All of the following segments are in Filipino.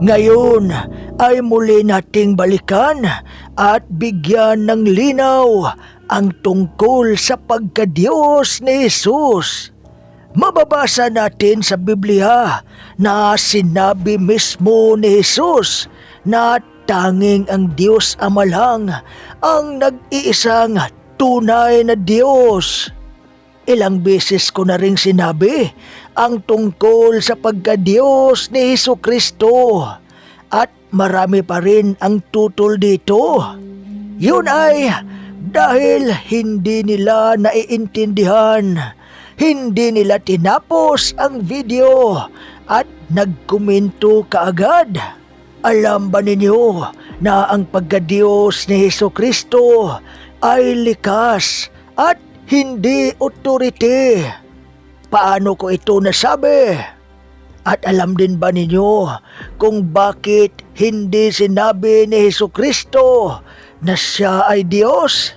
Ngayon ay muli nating balikan at bigyan ng linaw ang tungkol sa pagkadiyos ni Jesus. Mababasa natin sa Biblia na sinabi mismo ni Jesus na tanging ang Diyos Ama ang nag-iisang tunay na Diyos. Ilang beses ko na ring sinabi ang tungkol sa pagkadiyos ni Heso Kristo at marami pa rin ang tutol dito. Yun ay dahil hindi nila naiintindihan, hindi nila tinapos ang video at nagkomento kaagad. Alam ba ninyo na ang pagkadiyos ni Heso Kristo ay likas at hindi otorite? Paano ko ito nasabi? At alam din ba ninyo kung bakit hindi sinabi ni Heso Kristo na siya ay Diyos?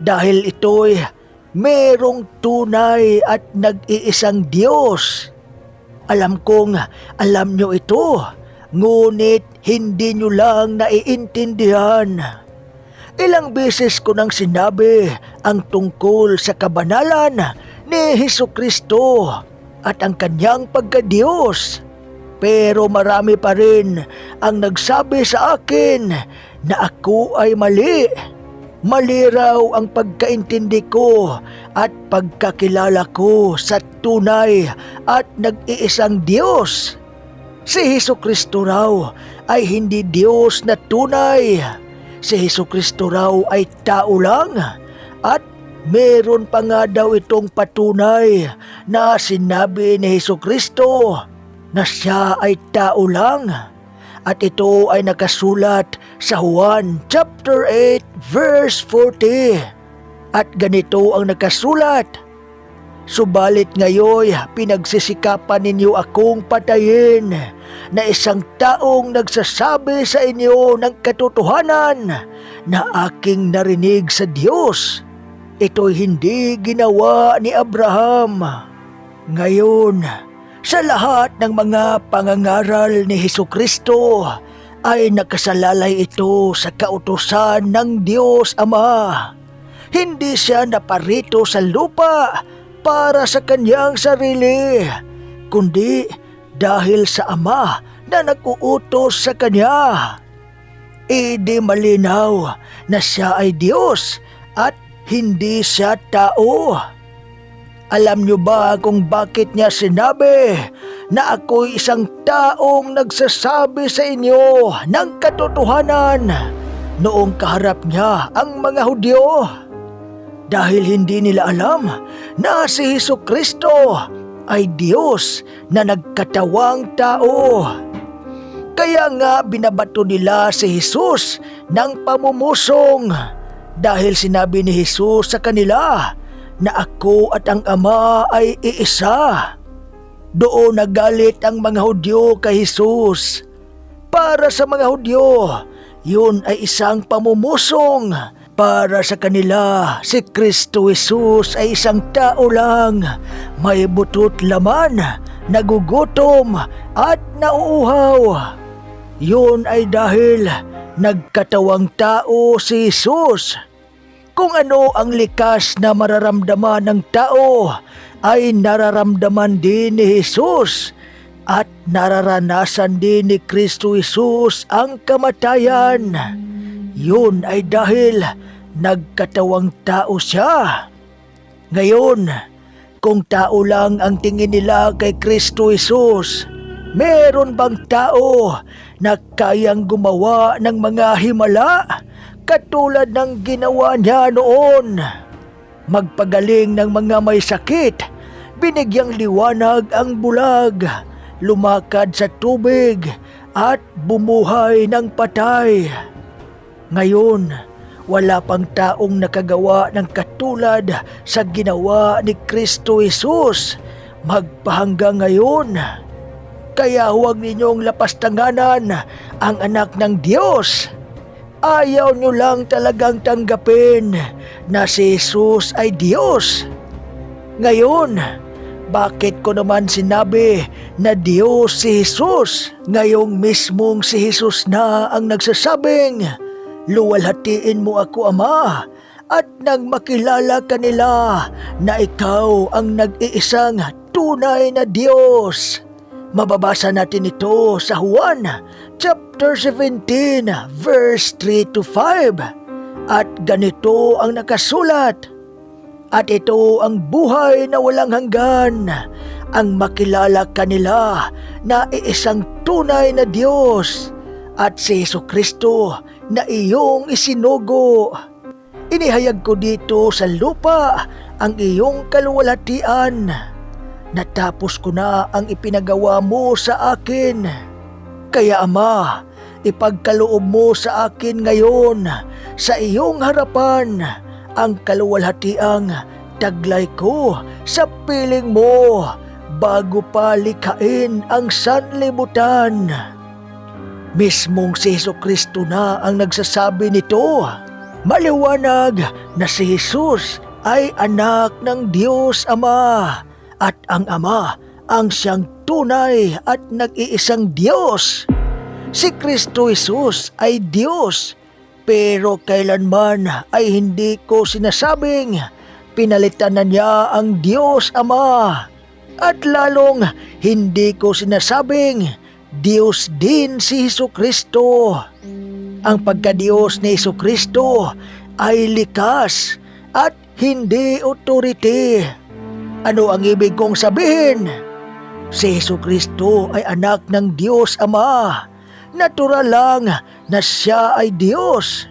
Dahil ito'y merong tunay at nag-iisang Diyos. Alam kong alam nyo ito, ngunit hindi nyo lang naiintindihan. Ilang beses ko nang sinabi ang tungkol sa kabanalan ni Heso Kristo at ang kanyang pagkadiyos. Pero marami pa rin ang nagsabi sa akin na ako ay mali. Mali raw ang pagkaintindi ko at pagkakilala ko sa tunay at nag-iisang Diyos. Si Heso Kristo raw ay hindi Diyos na tunay. Si Heso Kristo raw ay tao lang at meron pa nga daw itong patunay na sinabi ni Heso Kristo na siya ay tao lang. At ito ay nakasulat sa Juan chapter 8 verse 40. At ganito ang nakasulat. Subalit ngayon pinagsisikapan ninyo akong patayin na isang taong nagsasabi sa inyo ng katotohanan na aking narinig sa Diyos. Ito'y hindi ginawa ni Abraham. Ngayon, sa lahat ng mga pangangaral ni Heso Kristo ay nakasalalay ito sa kautosan ng Diyos Ama. Hindi siya naparito sa lupa para sa kanyang sarili, kundi dahil sa Ama na nag-uutos sa kanya. Idi malinaw na siya ay Diyos at hindi siya tao. Alam niyo ba kung bakit niya sinabi na ako'y isang taong nagsasabi sa inyo ng katotohanan noong kaharap niya ang mga Hudyo? Dahil hindi nila alam na si Heso Kristo ay Diyos na nagkatawang tao. Kaya nga binabato nila si Jesus ng pamumusong dahil sinabi ni Jesus sa kanila na ako at ang Ama ay iisa. Doon nagalit ang mga Hudyo kay Jesus. Para sa mga Hudyo, yun ay isang pamumusong. Para sa kanila, si Kristo Jesus ay isang tao lang, may butot laman, nagugutom at nauuhaw. Yun ay dahil nagkatawang tao si Jesus. Kung ano ang likas na mararamdaman ng tao ay nararamdaman din ni Jesus at nararanasan din ni Kristo Jesus ang kamatayan. Yun ay dahil nagkatawang tao siya. Ngayon, kung tao lang ang tingin nila kay Kristo Jesus, meron bang tao na kayang gumawa ng mga himala katulad ng ginawa niya noon? Magpagaling ng mga may sakit, binigyang liwanag ang bulag, lumakad sa tubig at bumuhay ng patay. Ngayon, wala pang taong nakagawa ng katulad sa ginawa ni Kristo Jesus magpahanggang ngayon. Kaya huwag ninyong lapastanganan ang anak ng Diyos. Ayaw nyo lang talagang tanggapin na si Jesus ay Diyos. Ngayon, Bakit ko naman sinabi na Diyos si Jesus? Ngayong mismong si Jesus na ang nagsasabing, Luwalhatiin mo ako, Ama, at nang makilala ka nila na ikaw ang nag-iisang tunay na Diyos. Mababasa natin ito sa Juan chapter 17 verse 3 to 5. At ganito ang nakasulat. At ito ang buhay na walang hanggan, ang makilala kanila na iisang tunay na Diyos at si Yesu Kristo na iyong isinugo. Inihayag ko dito sa lupa ang iyong kaluwalhatian. Natapos ko na ang ipinagawa mo sa akin. Kaya Ama, ipagkaloob mo sa akin ngayon sa iyong harapan ang kaluwalhatiang taglay ko sa piling mo bago pa likhain ang sanlibutan. Mismong si Heso Kristo na ang nagsasabi nito. Maliwanag na si Jesus ay anak ng Diyos Ama at ang Ama ang siyang tunay at nag-iisang Diyos. Si Kristo Jesus ay Diyos pero kailanman ay hindi ko sinasabing pinalitan na niya ang Diyos Ama. At lalong hindi ko sinasabing Diyos din si Heso Kristo. Ang pagkadiyos ni Heso Kristo ay likas at hindi authority. Ano ang ibig kong sabihin? Si Heso Kristo ay anak ng Diyos Ama. Natural lang na siya ay Diyos.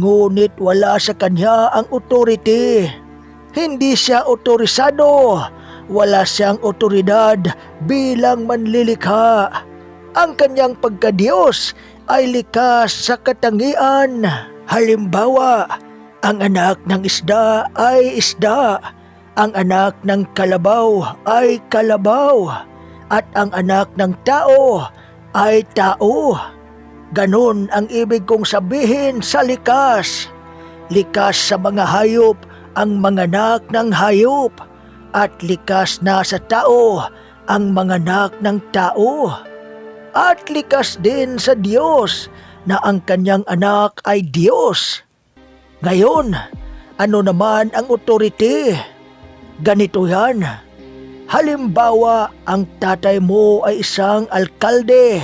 Ngunit wala sa kanya ang authority. Hindi siya otorisado. Wala siyang otoridad bilang manlilikha. Ang kanyang pagkadiyos ay likas sa katangian. Halimbawa, ang anak ng isda ay isda. Ang anak ng kalabaw ay kalabaw. At ang anak ng tao ay tao. Ganon ang ibig kong sabihin sa likas. Likas sa mga hayop ang manganak ng hayop at likas na sa tao ang manganak ng tao. At likas din sa Diyos na ang kanyang anak ay Diyos. Ngayon, ano naman ang authority? Ganito yan. Halimbawa, ang tatay mo ay isang alkalde,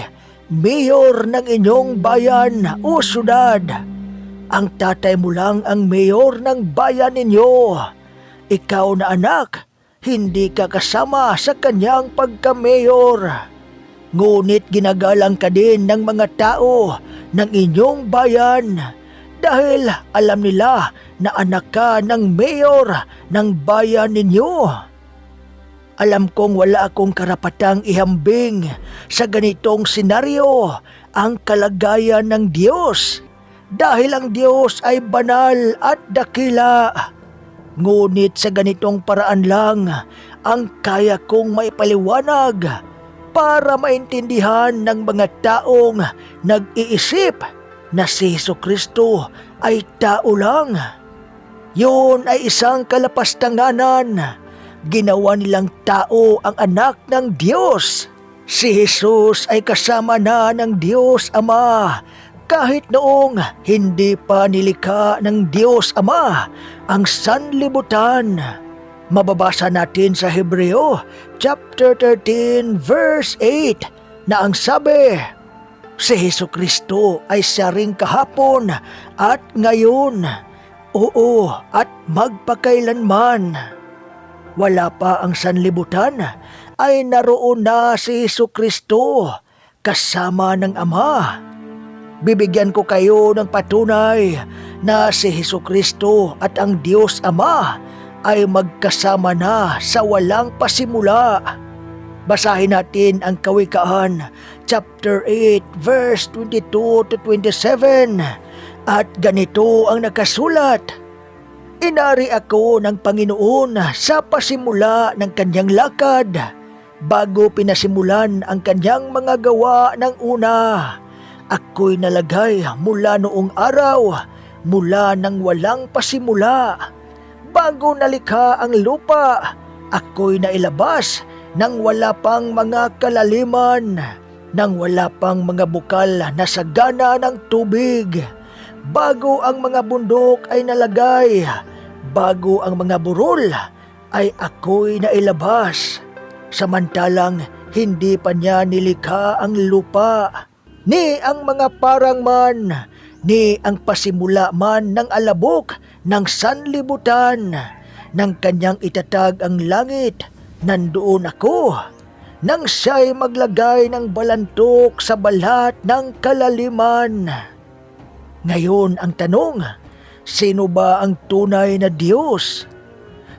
mayor ng inyong bayan o syudad. Ang tatay mo lang ang mayor ng bayan ninyo. Ikaw na anak, hindi ka kasama sa kanyang pagka-mayor. Ngunit ginagalang ka din ng mga tao ng inyong bayan dahil alam nila na anak ka ng mayor ng bayan ninyo. Alam kong wala akong karapatang ihambing sa ganitong senaryo ang kalagayan ng Diyos dahil ang Diyos ay banal at dakila. Ngunit sa ganitong paraan lang ang kaya kong maipaliwanag para maintindihan ng mga taong nag-iisip na si Yesu Kristo ay tao lang. Yun ay isang kalapastanganan. Ginawa nilang tao ang anak ng Diyos. Si Jesus ay kasama na ng Diyos Ama kahit noong hindi pa nilikha ng Diyos Ama ang sanlibutan. Mababasa natin sa Hebreo chapter 13 verse 8 na ang sabi, Si Heso Kristo ay siya ring kahapon at ngayon, oo at magpakailanman. Wala pa ang sanlibutan ay naroon na si Heso Kristo kasama ng Ama. Bibigyan ko kayo ng patunay na si Heso Kristo at ang Diyos Ama ay magkasama na sa walang pasimula. Basahin natin ang Kawikaan, chapter 8, verse 22 to 27. At ganito ang nakasulat, Inari ako ng Panginoon sa pasimula ng kanyang lakad bago pinasimulan ang kanyang mga gawa ng una. Ako'y nalagay mula noong araw, mula nang walang pasimula. Bago nalikha ang lupa, ako'y nailabas nang wala pang mga kalaliman, nang wala pang mga bukal na sagana ng tubig, bago ang mga bundok ay nalagay, bago ang mga burol ay ako'y nailabas. Samantalang hindi pa niya nilikha ang lupa, ni ang mga parang man, ni ang pasimula man ng alabok ng sanlibutan, nang kanyang itatag ang langit, nandoon ako. Nang siya'y maglagay ng balantok sa balat ng kalaliman. Ngayon ang tanong, sino ba ang tunay na Diyos?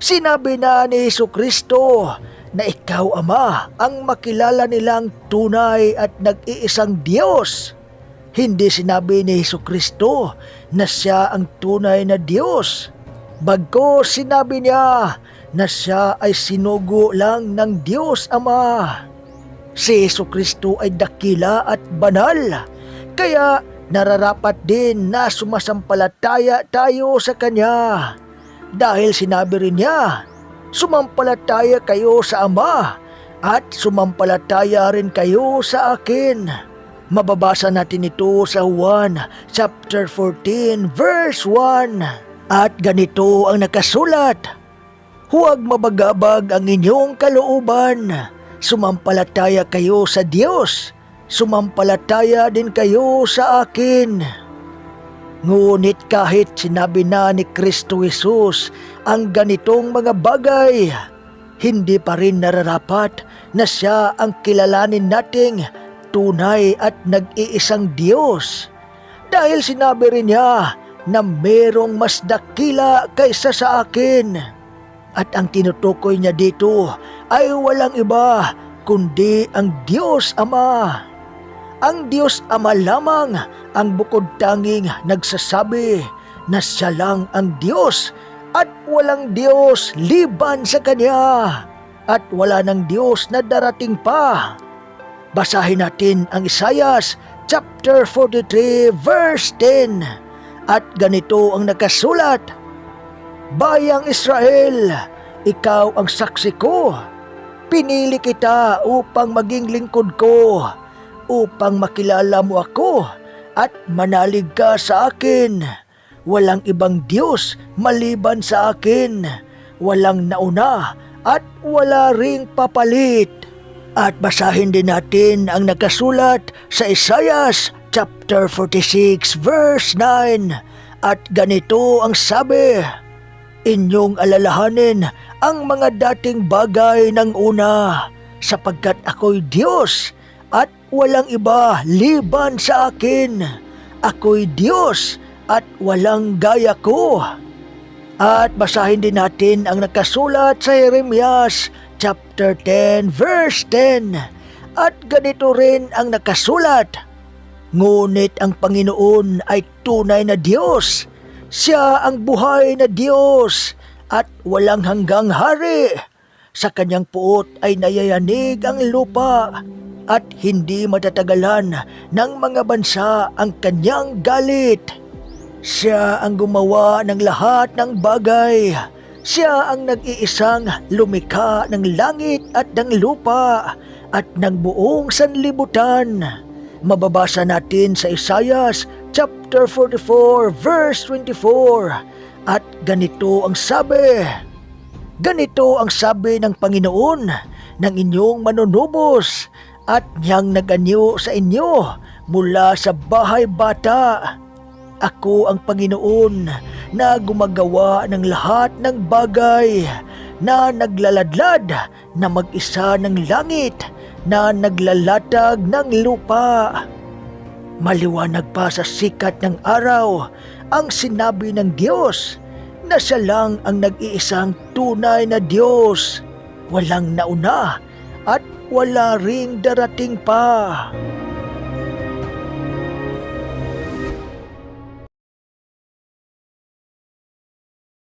Sinabi na ni Heso Kristo na ikaw, Ama, ang makilala nilang tunay at nag-iisang Diyos. Hindi sinabi ni Heso Kristo na siya ang tunay na Diyos. Bagko sinabi niya na siya ay sinugo lang ng Diyos Ama. Si Heso Kristo ay dakila at banal, kaya nararapat din na sumasampalataya tayo sa Kanya. Dahil sinabi rin niya, sumampalataya kayo sa Ama at sumampalataya rin kayo sa akin. Mababasa natin ito sa Juan chapter 14 verse 1. At ganito ang nakasulat, Huwag mabagabag ang inyong kalooban. Sumampalataya kayo sa Diyos. Sumampalataya din kayo sa akin. Ngunit kahit sinabi na ni Kristo Jesus ang ganitong mga bagay, hindi pa rin nararapat na siya ang kilalanin nating tunay at nag-iisang Diyos. Dahil sinabi rin niya na merong mas dakila kaysa sa akin. At ang tinutukoy niya dito ay walang iba kundi ang Diyos Ama. Ang Diyos Ama lamang ang bukod tanging nagsasabi na siya lang ang Diyos at walang Diyos liban sa Kanya at wala ng Diyos na darating pa. Basahin natin ang Isayas chapter 43 verse 10 at ganito ang nakasulat, Bayang Israel, ikaw ang saksi ko. Pinili kita upang maging lingkod ko, upang makilala mo ako at manalig ka sa akin. Walang ibang Diyos maliban sa akin. Walang nauna at wala ring papalit. At basahin din natin ang nakasulat sa Isayas chapter 46 verse 9 at ganito ang sabi, Inyong alalahanin ang mga dating bagay ng una sapagkat ako'y Diyos at walang iba liban sa akin. Ako'y Diyos at walang gaya ko. At basahin din natin ang nakasulat sa Jeremias chapter 10 verse 10 at ganito rin ang nakasulat, Ngunit ang Panginoon ay tunay na Diyos. Siya ang buhay na Diyos at walang hanggang hari. Sa kanyang puot ay nayayanig ang lupa at hindi matatagalan ng mga bansa ang kanyang galit. Siya ang gumawa ng lahat ng bagay. Siya ang nag-iisang lumikha ng langit at ng lupa at ng buong sanlibutan. Mababasa natin sa Isayas chapter 44 verse 24 at ganito ang sabi, Ganito ang sabi ng Panginoon ng inyong manunubos at niyang naganyo sa inyo mula sa bahay bata. Ako ang Panginoon na gumagawa ng lahat ng bagay na naglaladlad na mag-isa ng langit na naglalatag ng lupa. Maliwanag pa sa sikat ng araw ang sinabi ng Diyos na siya lang ang nag-iisang tunay na Diyos. Walang nauna at wala ring darating pa.